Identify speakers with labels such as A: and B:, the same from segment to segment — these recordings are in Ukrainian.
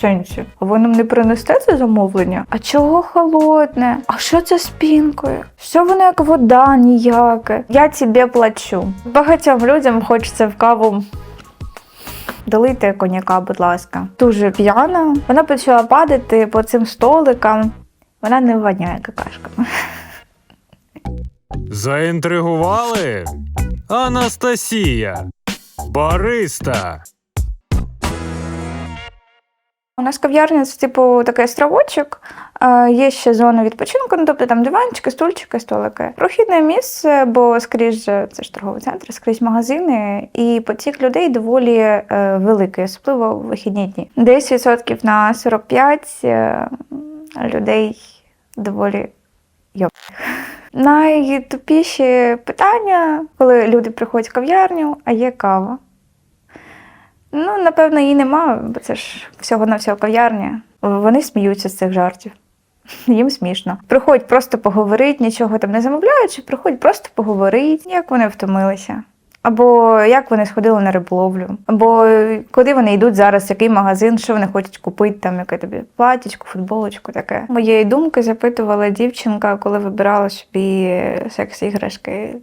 A: Сенсі, а ви нам не принесте це замовлення? А чого холодне? А що це з пінкою? Що воно як вода ніяке? Я тебе плачу. Багатьом людям хочеться в каву. Долийте коньяка, будь ласка. Дуже п'яна. Вона почала падати по цим столикам. Вона не воняє какашками.
B: Заінтригували? Анастасія. Бариста.
A: У нас кав'ярня це типу такий островочок. Е, Є ще зона відпочинку, ну тобто там диванчики, стульчики, столики. Прохідне місце, бо скрізь це ж торговий центр, скрізь магазини, і потік людей доволі е, великий, особливо в вихідні дні. Десь відсотків на 45 е, людей доволі йоп. Найтупіші питання, коли люди приходять в кав'ярню, а є кава. Ну, напевно, її нема, бо це ж всього на всього кав'ярня. Вони сміються з цих жартів. Їм смішно. Приходять просто поговорити, нічого там не замовляючи, приходять просто поговорити, як вони втомилися. Або як вони сходили на риболовлю, або куди вони йдуть зараз, який магазин, що вони хочуть купити, там яке тобі платічку, футболочку, таке. Моєї думки запитувала дівчинка, коли вибирала собі секс-іграшки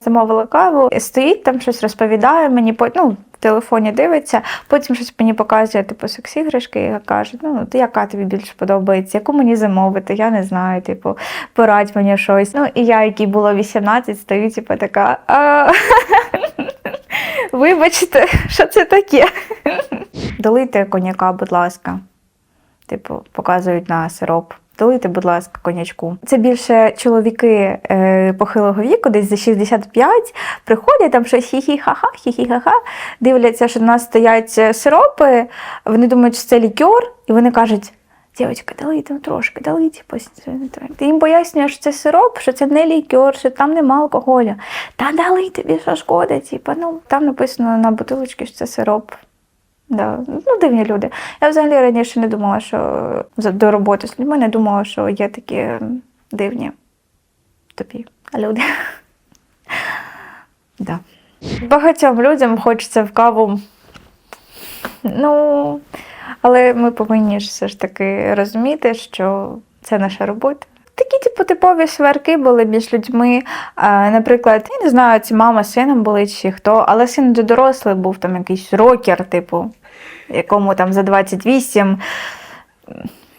A: замовила каву, стоїть там щось розповідає мені, ну, в телефоні дивиться, потім щось мені показує, типу, секс-іграшки, і каже, ну, яка тобі більше подобається, яку мені замовити, я не знаю, типу, порадь мені щось. Ну, і я, якій було 18, стою, типу, така. Вибачте, що це таке? Долийте коньяка, будь ласка. Типу, показують на сироп. Долийте, будь ласка, конячку. Це більше чоловіки е, похилого віку, десь за 65, приходять там щось хі-хі-ха-ха, хі-хі-ха-ха, дивляться, що в нас стоять е, сиропи, вони думають, що це лікер, і вони кажуть. Дівчатка, долийте трошки, долийте. Ти їм пояснюєш, що це сироп, що це не лікер, що там нема алкоголю. Та дали тобі, що шкода. Типу, ну, там написано на бутилочці, що це сироп. Да. Ну, дивні люди. Я взагалі раніше не думала, що до роботи з людьми не думала, що є такі дивні тупі люди. Да. Багатьом людям хочеться в каву. Ну, але ми повинні ж все ж таки розуміти, що це наша робота. Такі, типу, типові сварки були між людьми. Наприклад, я не знаю, чи мама з сином були, чи хто, але син дорослий був там якийсь рокер, типу, якому там за 28,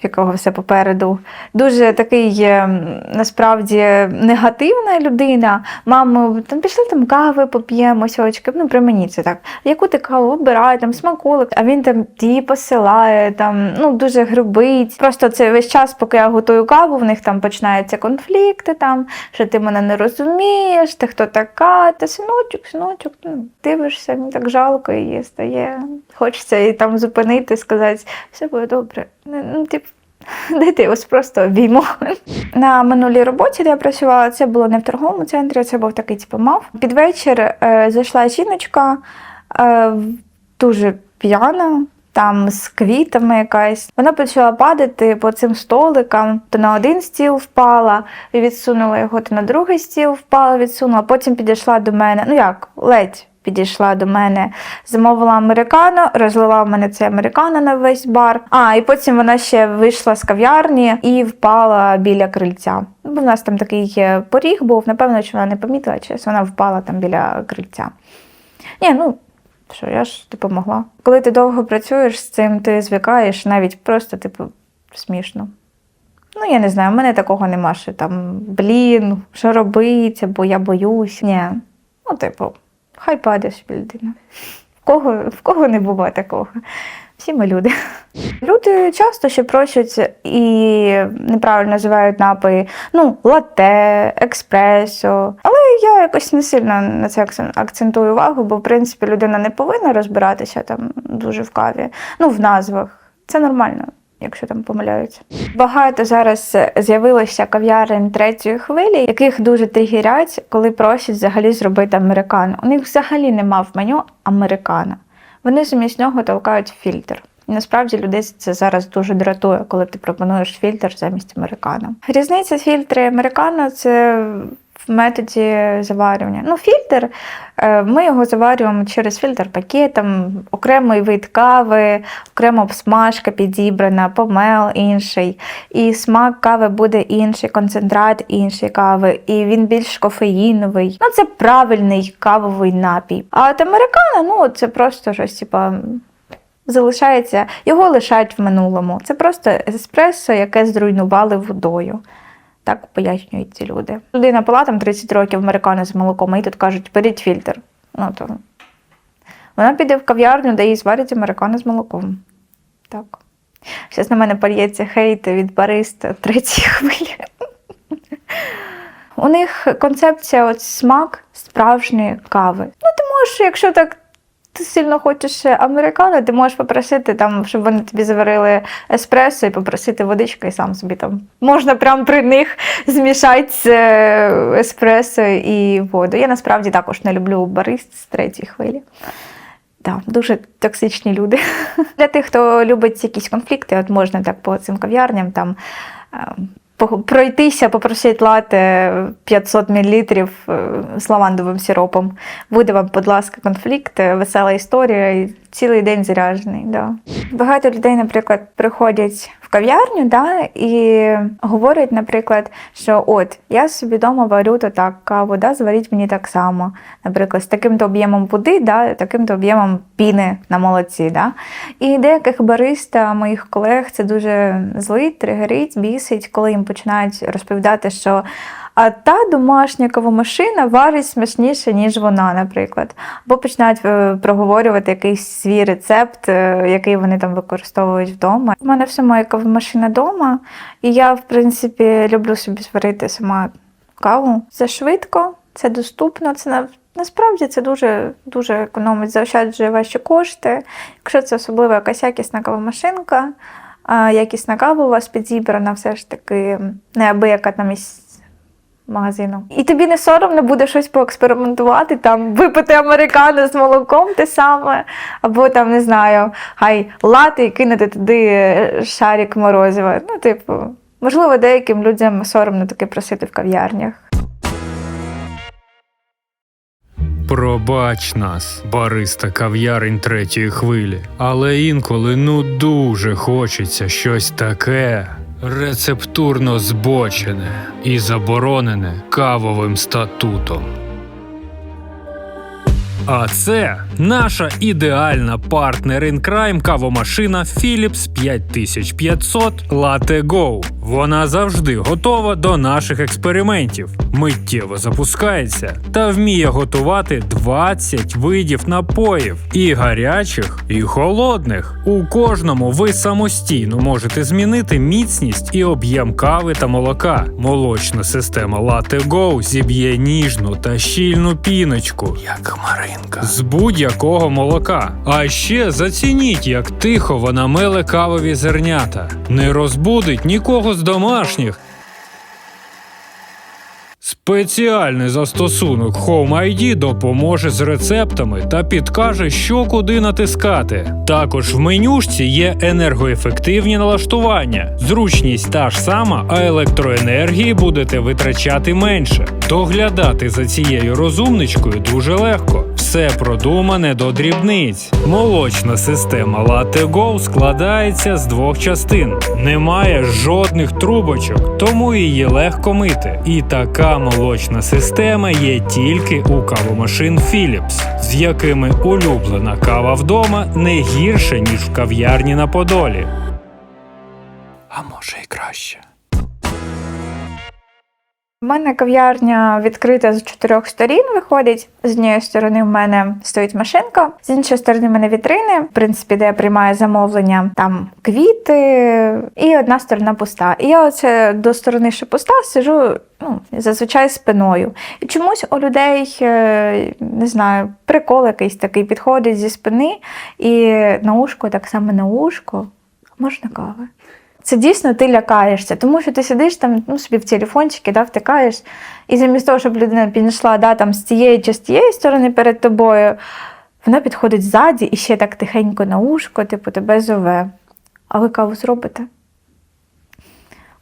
A: якого все попереду. Дуже такий ем, насправді негативна людина. Мамо, там пішли там кави поп'ємо сьогодні. Ну, при мені це так. Яку ти каву вибирай, там смаколик, а він там ті посилає, там ну дуже грубить. Просто це весь час, поки я готую каву, в них там починаються конфлікти, там, що ти мене не розумієш, ти хто така, та синочок, синочок, ну, дивишся, мені так жалко її стає. Хочеться її там зупинити, сказати, все буде добре. Ну, Ну, тип, Дайте ось просто обійму. На минулій роботі, де я працювала, це було не в торговому центрі, це був такий типу мав. Під вечір е, зайшла жіночка е, дуже п'яна. Там з квітами якась. Вона почала падати по цим столикам, то на один стіл впала відсунула його, то на другий стіл впала, відсунула. Потім підійшла до мене. Ну як, ледь підійшла до мене, замовила американо, розлила в мене це американо на весь бар. А, і потім вона ще вийшла з кав'ярні і впала біля крильця. Ну, Бо в нас там такий е, поріг був, напевно, що вона не помітила, чи вона впала там біля крильця. Ні, ну. Що я ж типу. Коли ти довго працюєш з цим, ти звикаєш навіть просто, типу, смішно. Ну, я не знаю, в мене такого нема, що там, блін, що робити, бо я боюсь. Ні. Ну, типу, хай падає собі людина. В кого, в кого не буває такого? Всі ми люди. Люди часто ще просять і неправильно називають напої, ну, лате, експресо. Але я якось не сильно на це акцен- акцентую увагу, бо в принципі людина не повинна розбиратися там дуже в каві. Ну, в назвах. Це нормально. Якщо там помиляються, багато зараз з'явилося кав'ярень третьої хвилі, яких дуже тригерять, коли просять взагалі зробити американо. У них взагалі нема в меню американо. Вони замість нього толкають фільтр. І насправді людей це зараз дуже дратує, коли ти пропонуєш фільтр замість американо. Різниця фільтри американо це в методі заварювання. Ну, фільтр, е, ми його заварюємо через фільтр пакетом, окремий вид кави, окрема обсмажка підібрана, помел інший. І смак кави буде інший, концентрат інший кави, і він більш кофеїновий. Ну, це правильний кавовий напій. А от американо, ну, це просто щось, типа. Залишається, його лишають в минулому. Це просто еспресо, яке зруйнували водою. Так пояснюють ці люди. Людина пила там 30 років американо з молоком, і тут кажуть, беріть фільтр. Ну, то... Вона піде в кав'ярню, де їй зварять американо з молоком. Так. Зараз на мене польється хейт від бариста третьої хвилі. У них концепція от смак справжньої кави. Ну, ти можеш, якщо так ти сильно хочеш американо, ти можеш попросити, там, щоб вони тобі заварили еспресо і попросити водички, і сам собі там. Можна прямо при них змішати е, еспресо і воду. Я насправді також не люблю барист з третьої хвилі. Так, дуже токсичні люди. Для тих, хто любить якісь конфлікти, от можна так по цим кав'ярням там е, по- пройтися, попросіть лати 500 мл з лавандовим сиропом. Буде вам, будь ласка, конфлікт, е, весела історія цілий день заряджений. Да. Багато людей, наприклад, приходять в кав'ярню да, і говорять, наприклад, що от я собі вдома варю то так каву, да, зваріть мені так само. Наприклад, з таким-то об'ємом води, да, таким-то об'ємом піни на молоці. Да. І деяких бариста, моїх колег, це дуже злить, тригерить, бісить, коли їм починають розповідати, що а та домашня кавомашина варить смачніше, ніж вона, наприклад. Або починають е, проговорювати якийсь свій рецепт, е, який вони там використовують вдома. У мене все моя кавомашина вдома, і я, в принципі, люблю собі зварити сама каву. Це швидко, це доступно, це на- насправді це дуже, дуже економить, заощаджує ваші кошти. Якщо це особливо якась якісна кавомашинка, якісна кава у вас підібрана, все ж таки неабияка там магазину. І тобі не соромно буде щось поекспериментувати, там випити американо з молоком те саме, або там не знаю, хай лати і кинути туди е, шарик морозива. Ну, типу, можливо, деяким людям соромно таке просити в кав'ярнях.
B: Пробач нас, бариста кав'ярень третьої хвилі. Але інколи ну дуже хочеться щось таке рецептурно збочене і заборонене кавовим статутом. А це наша ідеальна партнер інкрайм кавомашина Philips 5500 Latte Go. Вона завжди готова до наших експериментів, миттєво запускається та вміє готувати 20 видів напоїв і гарячих, і холодних. У кожному ви самостійно можете змінити міцність і об'єм кави та молока. Молочна система Latte Go зіб'є ніжну та щільну піночку, як Маринка, з будь-якого молока. А ще зацініть, як тихо вона меле кавові зернята, не розбудить нікого з домашніх. Спеціальний застосунок Home ID допоможе з рецептами та підкаже, що куди натискати. Також в менюшці є енергоефективні налаштування. Зручність та ж сама, а електроенергії будете витрачати менше. Доглядати за цією розумничкою дуже легко. Все продумане до дрібниць. Молочна система Latte складається з двох частин. Немає жодних трубочок, тому її легко мити. І така молочна система є тільки у кавомашин Philips, з якими улюблена кава вдома не гірше, ніж в кав'ярні на Подолі. А може і краще.
A: У мене кав'ярня відкрита з чотирьох сторін виходить. З однієї сторони в мене стоїть машинка, з іншої сторони в мене вітрини, в принципі, де я приймаю замовлення, там квіти, і одна сторона пуста. І я оце до сторони, що пуста, сижу ну, зазвичай спиною. І чомусь у людей, е, не знаю, прикол якийсь такий підходить зі спини, і на ушко, так само на ушко, можна кави. Це дійсно ти лякаєшся, тому що ти сидиш там ну, собі в телефончики, да, втикаєш, і замість того, щоб людина підійшла да, там, з цієї чи з тієї сторони перед тобою, вона підходить ззаді і ще так тихенько на ушко, типу, тебе зове. А ви каву зробите?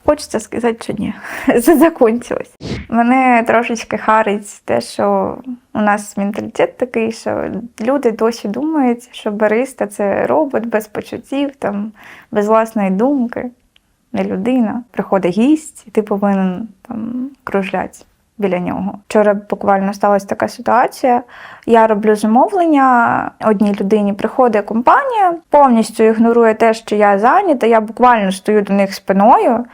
A: Хочеться сказати, що ні. Це закончилось. Мене трошечки харить те, що у нас менталітет такий, що люди досі думають, що бариста це робот без почуттів, там, без власної думки, не людина. Приходить гість, і ти повинен там кружляти біля нього. Вчора буквально сталася така ситуація. Я роблю замовлення одній людині, приходить компанія, повністю ігнорує те, що я зайнята. Я буквально стою до них спиною.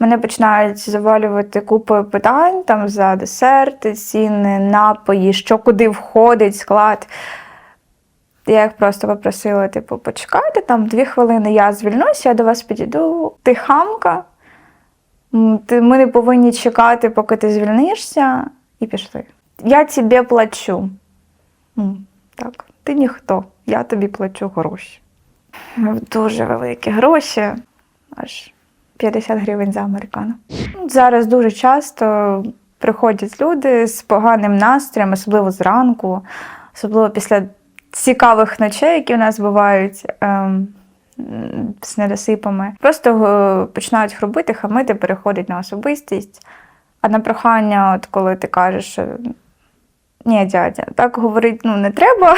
A: Мене починають завалювати купою питань там за десерти, ціни, напої, що куди входить, склад. Я їх просто попросила, типу, почекайте там дві хвилини, я звільнуся, я до вас підійду. Ти хамка. Ми не повинні чекати, поки ти звільнишся, і пішли. Я тобі плачу. Так, ти ніхто, я тобі плачу гроші. Дуже великі гроші, аж 50 гривень за американо. Зараз дуже часто приходять люди з поганим настроєм, особливо зранку, особливо після цікавих ночей, які у нас бувають. Ем, з недосипами. Просто е, починають робити, хамити, переходять на особистість. А на прохання, от коли ти кажеш, що ні, дядя, так говорити ну, не треба.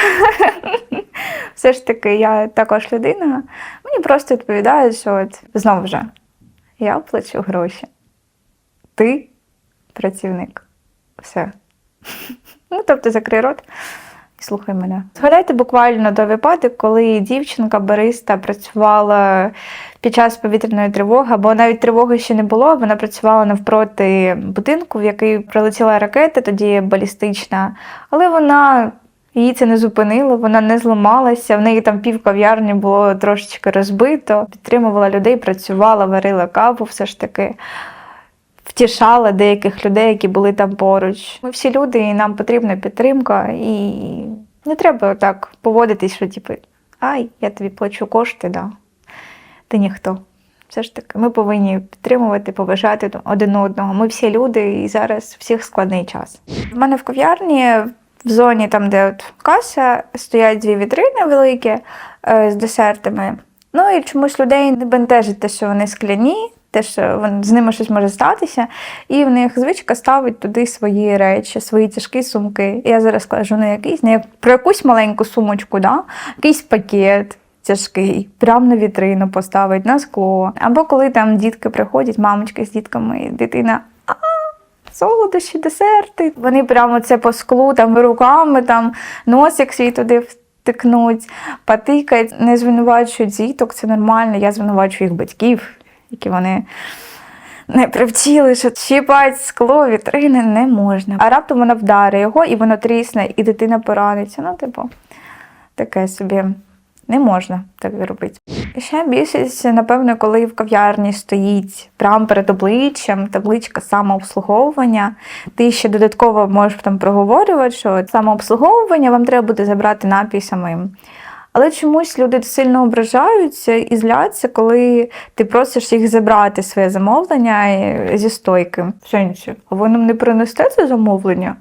A: Все ж таки, я також людина. Мені просто відповідають, що от знову ж, я плачу гроші. Ти працівник. Все. Ну, тобто, закрий рот і слухай мене. Згадайте буквально до випадок, коли дівчинка бариста працювала під час повітряної тривоги, або навіть тривоги ще не було. Вона працювала навпроти будинку, в який прилетіла ракета, тоді балістична. Але вона її це не зупинило, вона не зламалася. В неї там пів кав'ярні було трошечки розбито. Підтримувала людей, працювала, варила каву, все ж таки. Втішала деяких людей, які були там поруч. Ми всі люди, і нам потрібна підтримка, і не треба так поводитись, що типу, ай, я тобі плачу кошти, да. Ти ніхто. Все ж таки, ми повинні підтримувати, поважати один одного. Ми всі люди, і зараз всіх складний час. У мене в кав'ярні в зоні, там, де от каса, стоять дві вітрини великі е, з десертами. Ну і чомусь людей не бентежить те, що вони скляні, те, що вон- з ними щось може статися. І в них звичка ставить туди свої речі, свої тяжкі сумки. Я зараз кажу не якийсь, не як про якусь маленьку сумочку, да? якийсь пакет. Тяжкий, прямо на вітрину поставить, на скло. Або коли там дітки приходять, мамочки з дітками, дитина. Солодощі, десерти. Вони прямо це по склу, там руками, там носик свій туди втикнуть, потикають, не звинувачують діток, це нормально. Я звинувачую їх батьків, які вони не привчили, що чіпати скло, вітрини не можна. А раптом вона вдари його, і воно трісне, і дитина пораниться. Ну, типу, таке собі. Не можна так робити. І ще більшість, напевно, коли в кав'ярні стоїть прямо перед обличчям табличка самообслуговування, ти ще додатково можеш там проговорювати, що самообслуговування вам треба буде забрати напій самим. Але чомусь люди сильно ображаються і зляться, коли ти просиш їх забрати своє замовлення е, зі стойки. Сенсі, а ви нам не принесете це замовлення?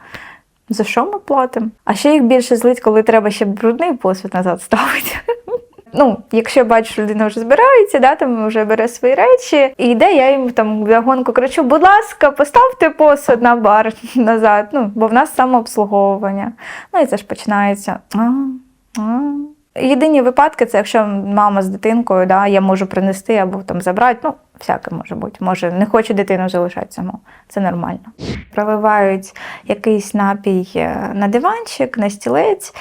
A: За що ми платимо? А ще їх більше злить, коли треба ще брудний посуд назад ставити. Ну, якщо бачу, що людина вже збирається, да, там вже бере свої речі, і йде, я їм там вагонку кричу: будь ласка, поставте посуд на бар назад. Ну, бо в нас самообслуговування. Ну і це ж починається. А, а. Єдині випадки це якщо мама з дитинкою, да, я можу принести або там забрати. Ну, всяке може бути. Може, не хоче дитину залишати саму. Це нормально. Проливають якийсь напій е, на диванчик, на стілець.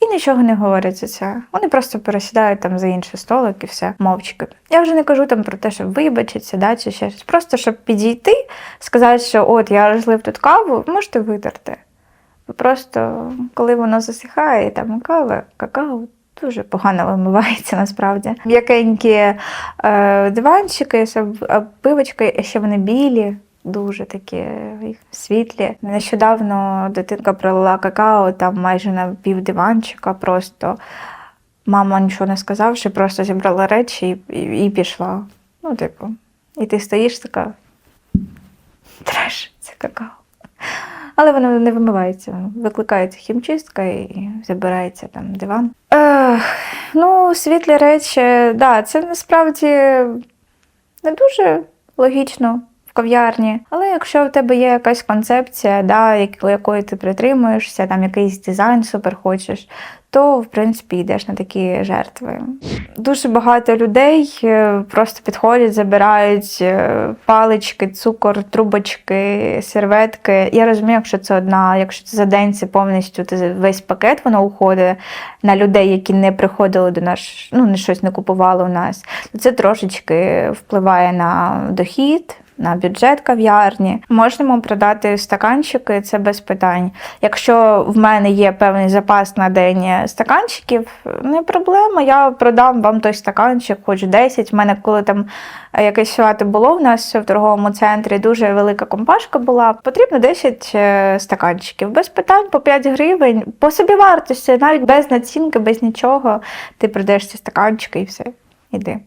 A: І нічого не говорять за це. Вони просто пересідають там за інший столик і все, мовчки. Я вже не кажу там про те, щоб вибачитися, да, чи ще щось. Просто щоб підійти, сказати, що от я розлив тут каву, можете витерти. Просто коли воно засихає, там кава, какао дуже погано вимивається насправді. М'якенькі е, диванчики, пивочки, ще вони білі, дуже такі їх світлі. Нещодавно дитинка пролила какао там майже на пів диванчика просто. Мама нічого не сказавши, просто зібрала речі і, і, і пішла. Ну, типу, і ти стоїш така. Треш, це какао. Але воно не вимивається. Викликається хімчистка і забирається там диван. Ех, ну, світлі речі, да, це насправді не дуже логічно. В кав'ярні, але якщо в тебе є якась концепція, да, якої ти притримуєшся, там якийсь дизайн супер хочеш, то в принципі йдеш на такі жертви. Дуже багато людей е, просто підходять, забирають е, палички, цукор, трубочки, серветки. Я розумію, якщо це одна, якщо це за день це повністю ти весь пакет, воно уходить на людей, які не приходили до нас, ну не щось не купували у нас. то Це трошечки впливає на дохід. На бюджет кав'ярні можемо продати стаканчики, це без питань. Якщо в мене є певний запас на день стаканчиків, не проблема. Я продам вам той стаканчик, хоч 10. У мене коли там е, якесь свято було в нас в торговому центрі, дуже велика компашка була. Потрібно 10 е, стаканчиків. Без питань по 5 гривень, по собі вартості, навіть без націнки, без нічого. Ти продаєш ці стаканчики і все. Іди.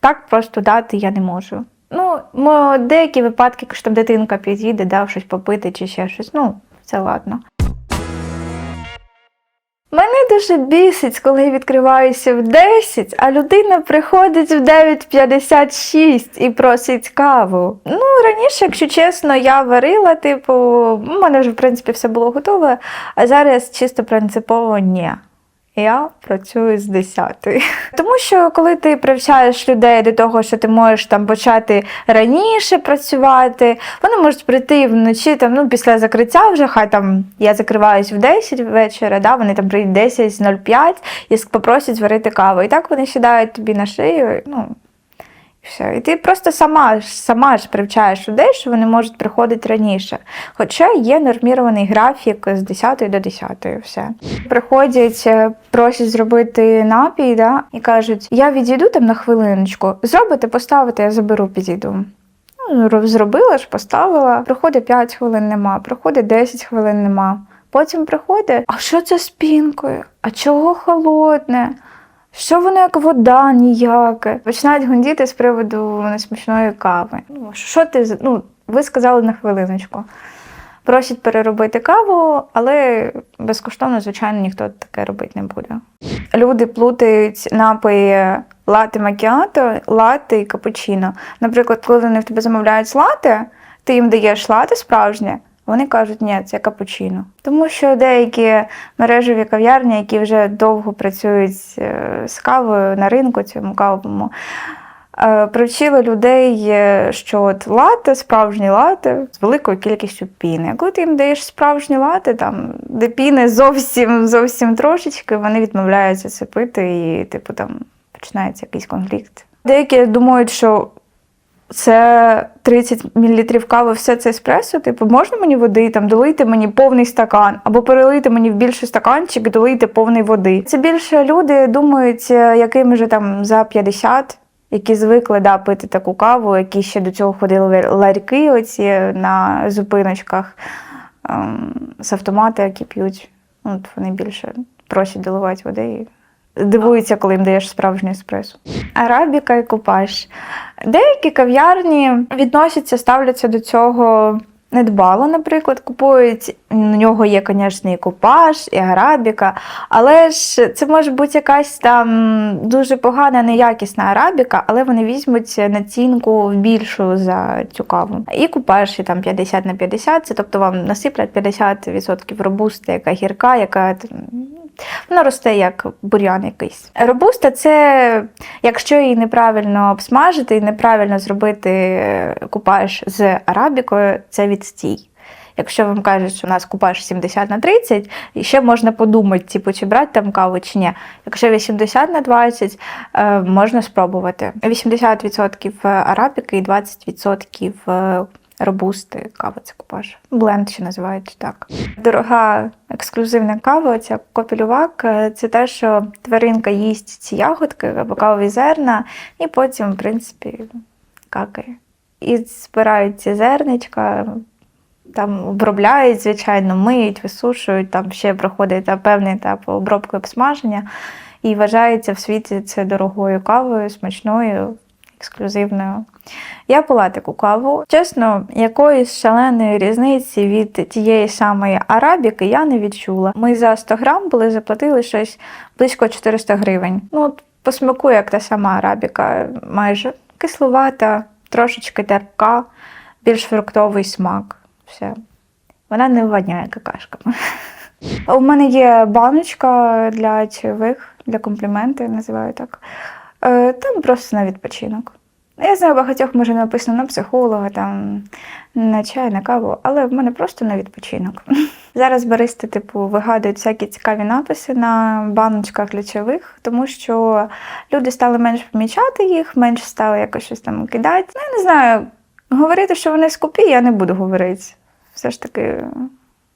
A: Так просто дати я не можу. Ну, деякі випадки, якщо там дитинка підійде, дав щось попити чи ще щось. Ну, це ладно. Мене дуже бісить, коли я відкриваюся в 10, а людина приходить в 9.56 і просить каву. Ну, раніше, якщо чесно, я варила, типу, у мене вже, в принципі, все було готове, а зараз чисто принципово ні. Я працюю з 10. Тому що коли ти привчаєш людей до того, що ти можеш там почати раніше працювати, вони можуть прийти вночі, там, ну, після закриття вже, хай там я закриваюсь в 10 вечора, да, вони там прийдуть 10.05 і попросять зварити каву. І так вони сідають тобі на шию. Ну, все. І ти просто сама, сама ж привчаєш людей, що вони можуть приходити раніше. Хоча є нормірований графік з 10 до 10, все. Приходять, е, просять зробити напій, да, і кажуть: я відійду там на хвилиночку, зробите, поставите, я заберу, підійду. Ну, зробила ж, поставила. Проходить 5 хвилин нема, проходить 10 хвилин нема. Потім приходить, а що це з пінкою? А чого холодне? Що воно як вода ніяке? Починають гундіти з приводу несмачної кави. Ну, що ти ну, ви сказали на хвилиночку. Просять переробити каву, але безкоштовно, звичайно, ніхто таке робити не буде. Люди плутають напої лати макіато, лати і капучино. Наприклад, коли вони в тебе замовляють лати, ти їм даєш лати справжнє, вони кажуть, ні, це капучино. Тому що деякі мережеві кав'ярні, які вже довго працюють е, з кавою на ринку цьому кавовому, е, привчили людей, е, що от лате, справжні лате з великою кількістю піни. Коли ти їм даєш справжні лати, там, де піни зовсім зовсім трошечки, вони відмовляються це пити, і типу там починається якийсь конфлікт. Деякі думають, що це 30 мл кави, все це еспресо. Типу, можна мені води, там долити мені повний стакан, або перелити мені в більший стаканчик, і долити повний води. Це більше люди думають, е, яким же там за 50, які звикли да, пити таку каву, які ще до цього ходили ларьки оці на зупиночках ем, з автомата, які п'ють. Ну, От вони більше просять доливати води дивуються, коли їм даєш справжній еспресо. Арабіка і купаж. Деякі кав'ярні відносяться, ставляться до цього недбало, наприклад, купують. У нього є, звісно, і купаж, і арабіка, але ж це може бути якась там дуже погана, неякісна арабіка, але вони візьмуть націнку більшу за цю каву. І купаж і там 50 на 50, це тобто вам насиплять 50% робусти, яка гірка, яка вона росте як бур'ян якийсь. Робуста це, якщо її неправильно обсмажити і неправильно зробити е, купаж з арабікою, це відстій. Якщо вам кажуть, що у нас купаж 70 на 30, і ще можна подумати, типу, чи брати там каву, чи ні. Якщо 80 на 20, е, можна спробувати. 80% арабіки і 20% е, робусти, кава це купаж. Бленд ще називають так. Дорога ексклюзивна кава, ця копілювак, е, це те, що тваринка їсть ці ягодки або кавові зерна, і потім, в принципі, какає. І збирають ці зерничка, там обробляють, звичайно, миють, висушують, там ще проходить певний етап обробки обсмаження. І вважається в світі це дорогою кавою, смачною, ексклюзивною. Я пила таку каву. Чесно, якоїсь шаленої різниці від тієї самої арабіки я не відчула. Ми за 100 грам були заплатили щось близько 400 гривень. Ну, от по смаку, як та сама арабіка, майже кисловата, трошечки терпка, більш фруктовий смак. Все. Вона не воняє какашками. У мене є баночка для чайових, для компліменти, називаю так. Е, Там просто на відпочинок. Я знаю, багатьох може написано на психолога, там, на чай, на каву, але в мене просто на відпочинок. Зараз баристи, типу, вигадують всякі цікаві написи на баночках для чайових, тому що люди стали менш помічати їх, менш стали якось щось там кидати. Ну, я не знаю, говорити, що вони скупі, я не буду говорити. Все ж таки,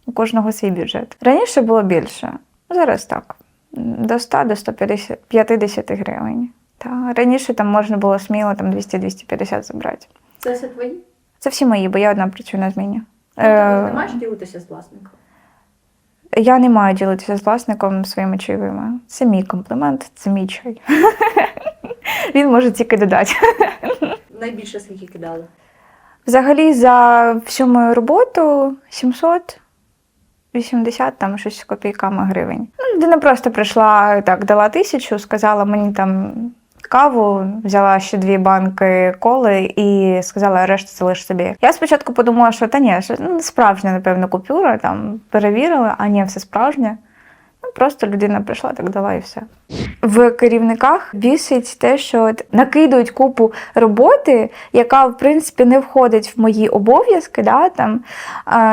A: у кожного свій бюджет. Раніше було більше, зараз так. До 100 до 150 гривень. Та раніше там можна було сміло там 200-250 забрати.
C: Це все твої?
A: Це всі мої, бо я одна працюю на зміні.
C: Тобто
A: Е,
C: ти не маєш ділитися з власником?
A: Я не маю ділитися з власником своїми чайовими. Це мій комплімент, це мій чай. Він може тільки додати.
C: Найбільше скільки кидали?
A: Взагалі, за всю мою роботу 780 там щось з копійками гривень. Ну, людина просто прийшла так, дала тисячу, сказала мені там каву, взяла ще дві банки коли і сказала, решту залиш собі. Я спочатку подумала, що та ні, що ну, справжня, напевно, купюра, там перевірили, а ні, все справжнє. Просто людина прийшла, так дала і все. В керівниках бісить те, що накидують купу роботи, яка в принципі не входить в мої обов'язки. Да, там,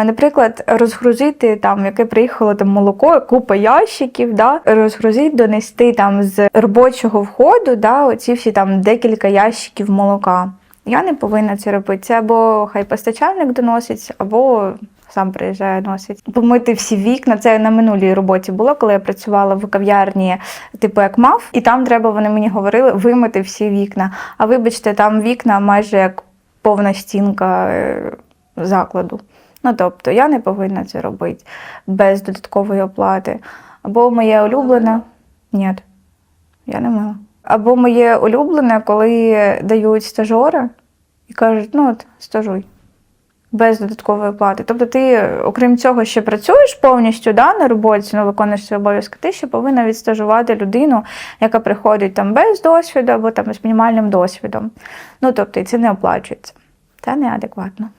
A: наприклад, розгрузити там, яке приїхало там молоко, купа ящиків, да, розгрузити, донести там з робочого входу, да, оці всі там декілька ящиків молока. Я не повинна це робити. Це або хай постачальник доносить, або сам приїжджає, носить. Помити всі вікна. Це на минулій роботі було, коли я працювала в кав'ярні, типу як мав, і там треба, вони мені говорили, вимити всі вікна. А вибачте, там вікна майже як повна стінка е, закладу. Ну тобто я не повинна це робити без додаткової оплати. Або моє улюблене. Ні, я не мила. Або моє улюблене, коли дають стажори і кажуть, ну от стажуй. Без додаткової плати. Тобто ти, окрім цього, ще працюєш повністю да, на роботі, ну, виконуєш свої обов'язки, ти ще повинна відстажувати людину, яка приходить там без досвіду або там з мінімальним досвідом. Ну тобто, і це не оплачується. Це неадекватно.